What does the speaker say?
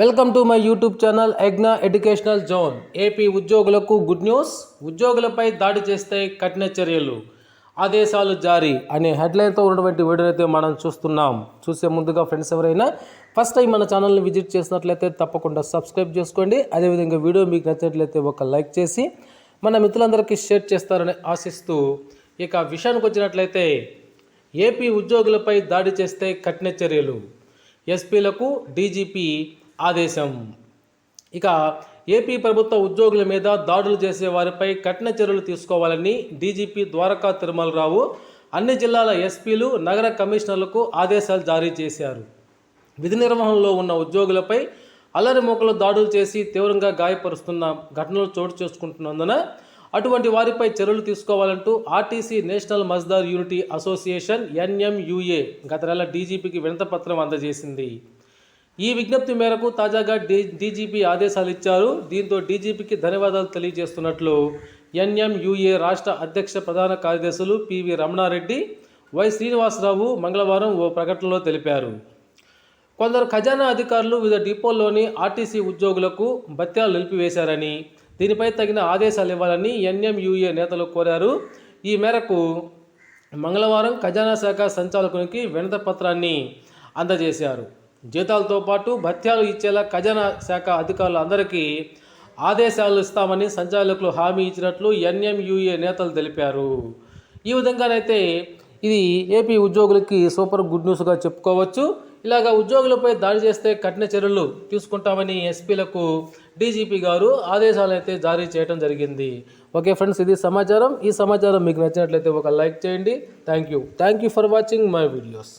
Welcome to my YouTube channel ఎగ్నా educational zone. AP ఉద్యోగులకు good news. ఉద్యోగులపై దాడి చేస్తే కఠిన చర్యలు. ఆదేశాలు జారీ అనే హెడ్లైన్తో ఉన్నటువంటి వీడియో అయితే మనం చూస్తున్నాం. చూసే ముందుగా ఫ్రెండ్స్ ఎవరైనా ఫస్ట్ టైం మన ఛానల్ని విజిట్ చేసినట్లయితే తప్పకుండా సబ్స్క్రైబ్ చేసుకోండి. అదేవిధంగా వీడియో మీకు నచ్చినట్లయితే ఒక లైక్ చేసి మన మిత్రులందరికీ షేర్ చేస్తారని ఆశిస్తూ ఇక విషయానికి వచ్చినట్లయితే ఏపీ ఉద్యోగులపై దాడి చేస్తే కఠిన చర్యలు. ఎస్పీలకు డీజీపీ ఆదేశం. ఇక ఏపీ ప్రభుత్వ ఉద్యోగుల మీద దాడులు చేసే వారిపై కఠిన చర్యలు తీసుకోవాలని డీజీపీ ద్వారకా తిరుమలరావు అన్ని జిల్లాల ఎస్పీలు నగర కమిషనర్లకు ఆదేశాలు జారీ చేశారు. విధి నిర్వహణలో ఉన్న ఉద్యోగులపై అల్లరి మూకలు దాడులు చేసి తీవ్రంగా గాయపరుస్తున్న ఘటనలు చోటు చేసుకుంటున్నందున అటువంటి వారిపై చర్యలు తీసుకోవాలంటూ RTC national Mazdoor unity association NMUA గత నెల డీజీపీకి వినతపత్రం అందజేసింది. ఈ విజ్ఞప్తి మేరకు తాజాగా డీ డీజీపీ ఆదేశాలు ఇచ్చారు. దీంతో డీజీపీకి ధన్యవాదాలు తెలియజేస్తున్నట్లు ఎన్ఎంయుఏ రాష్ట్ర అధ్యక్ష ప్రధాన కార్యదర్శులు పివి రమణారెడ్డి వై శ్రీనివాసరావు మంగళవారం ఓ ప్రకటనలో తెలిపారు. కొందరు ఖజానా అధికారులు వివిధ డిపోల్లోని ఆర్టీసీ ఉద్యోగులకు భత్యాలు నిలిపివేశారని దీనిపై తగిన ఆదేశాలు ఇవ్వాలని ఎన్ఎంయుఏ నేతలు కోరారు. ఈ మేరకు మంగళవారం ఖజానా శాఖ సంచాలకునికి వినత పత్రాన్ని అందజేశారు. జీతాలతో పాటు భత్యాలు ఇచ్చేలా ఖజానా శాఖ అధికారులు అందరికీ ఆదేశాలు ఇస్తామని సంచాలకులు హామీ ఇచ్చినట్లు ఎన్ఎంయుఏ నేతలు తెలిపారు. ఈ విధంగానైతే ఇది ఏపీ ఉద్యోగులకి సూపర్ గుడ్ న్యూస్గా చెప్పుకోవచ్చు. ఇలాగ ఉద్యోగులపై దాడి చేస్తే కఠిన చర్యలు తీసుకుంటామని ఎస్పీలకు డీజీపీ గారు ఆదేశాలు అయితే జారీ చేయడం జరిగింది. ఓకే ఫ్రెండ్స్ ఇది సమాచారం. ఈ సమాచారం మీకు నచ్చినట్లయితే ఒక లైక్ చేయండి. Thank you. Thank you for watching my videos.